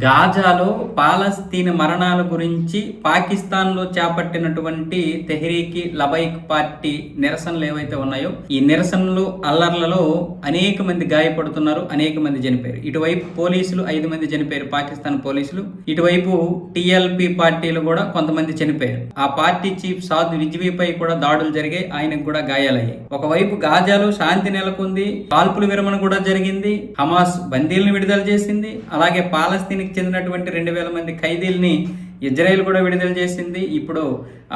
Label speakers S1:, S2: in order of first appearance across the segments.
S1: గాజాలో Palestine మరణాల గురించి పాకిస్తాన్లో చేపట్టినటువంటి తెహరీకి లబైక్ పార్టీ నిరసనలు ఏవైతే ఉన్నాయో ఈ నిరసనలు అల్లర్లలో అనేక మంది గాయపడుతున్నారు అనేక మంది చనిపోయారు. ఇటువైపు పోలీసులు ఐదు మంది చనిపోయారు పాకిస్తాన్ పోలీసులు. ఇటువైపు టిఎల్పి పార్టీలు కూడా కొంతమంది చనిపోయారు. ఆ పార్టీ చీఫ్ సాద్ రిజ్వీపై కూడా దాడులు జరిగాయి ఆయనకు కూడా గాయాలయ్యాయి. ఒకవైపు గాజాలో శాంతి నెలకొంది కాల్పుల విరమణ కూడా జరిగింది హమాస్ బందీలను విడుదల చేసింది అలాగే పాలస్తీన్కి చెందినటువంటి రెండు వేల మంది ఖైదీల్ని ఇజ్రాయెల్ కూడా విడుదల చేసింది. ఇప్పుడు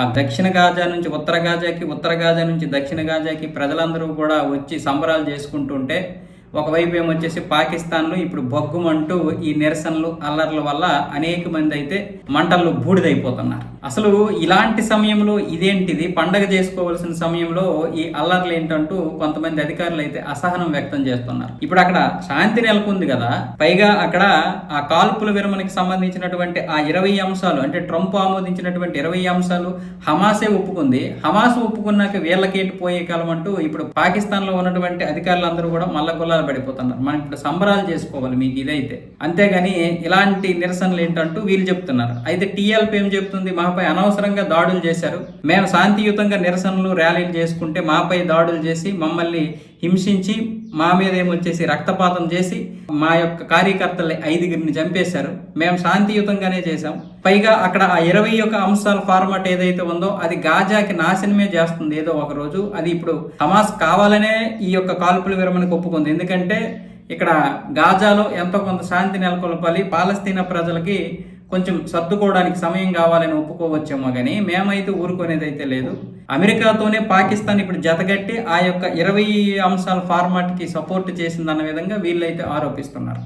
S1: ఆ దక్షిణ గాజా నుంచి ఉత్తర గాజాకి ఉత్తర గాజా నుంచి దక్షిణ గాజాకి ప్రజలందరూ కూడా వచ్చి సంబరాలు చేసుకుంటుంటే ఒకవైపు ఏమొచ్చేసి పాకిస్తాన్లో ఇప్పుడు బొగ్గుమంటూ ఈ నిరసనలు అల్లర్ల వల్ల అనేక మంది అయితే మంటల్లో బూడిదైపోతున్నారు. అసలు ఇలాంటి సమయంలో ఇదేంటిది? పండగ చేసుకోవాల్సిన సమయంలో ఈ అల్లర్లు ఏంటంటూ కొంతమంది అధికారులు అయితే అసహనం వ్యక్తం చేస్తున్నారు. ఇప్పుడు అక్కడ శాంతి నెలకొంది కదా? పైగా అక్కడ ఆ కాల్పుల విరమణకి సంబంధించినటువంటి ఆ ఇరవై అంశాలు అంటే ట్రంప్ ఆమోదించినటువంటి ఇరవై అంశాలు హమాసే ఒప్పుకుంది. హమాస్ ఒప్పుకున్నాక వీళ్ళకేంటి పోయే కాలం అంటూ ఇప్పుడు పాకిస్తాన్లో ఉన్నటువంటి అధికారులందరూ కూడా మల్ల గుల్లాలు పడిపోతున్నారు. మనం ఇప్పుడు సంబరాలు చేసుకోవాలి మీకు ఇదైతే. అంతేగాని ఇలాంటి నిరసనలు ఏంటంటూ వీళ్ళు చెప్తున్నారు. అయితే టీఎల్పీ ఏం చెప్తుంది? మాపై అనవసరంగా దాడులు చేశారు. మేము శాంతియుతంగా నిరసనలు ర్యాలీలు చేసుకుంటే మాపై దాడులు చేసి మమ్మల్ని హింసించి మా మీద ఏమొచ్చేసి రక్తపాతం చేసి మా యొక్క కార్యకర్తలు ఐదుగురిని చంపేశారు. మేము శాంతియుతంగానే చేశాం. పైగా అక్కడ ఆ ఇరవై యొక్క అంశాల ఫార్మాట్ ఏదైతే ఉందో అది గాజాకి నాశనమే చేస్తుంది ఏదో ఒక రోజు. అది ఇప్పుడు హమాస్ కావాలనే ఈ యొక్క కాల్పుల విరమణకు ఒప్పుకుంది. ఎందుకంటే ఇక్కడ గాజాలో ఎంతో కొంత శాంతి నెలకొల్పాలి. పాలస్తీనా ప్రజలకి కొంచెం సర్దుకోవడానికి సమయం కావాలని ఒప్పుకోవచ్చేమో కానీ మేమైతే ఊరుకునేది అయితే లేదు. అమెరికాతోనే పాకిస్తాన్ ఇప్పుడు జతగట్టి ఆ యొక్క ఇరవై అంశాల ఫార్మాట్కి సపోర్ట్ చేసిందన్న విధంగా వీళ్ళైతే ఆరోపిస్తున్నారు.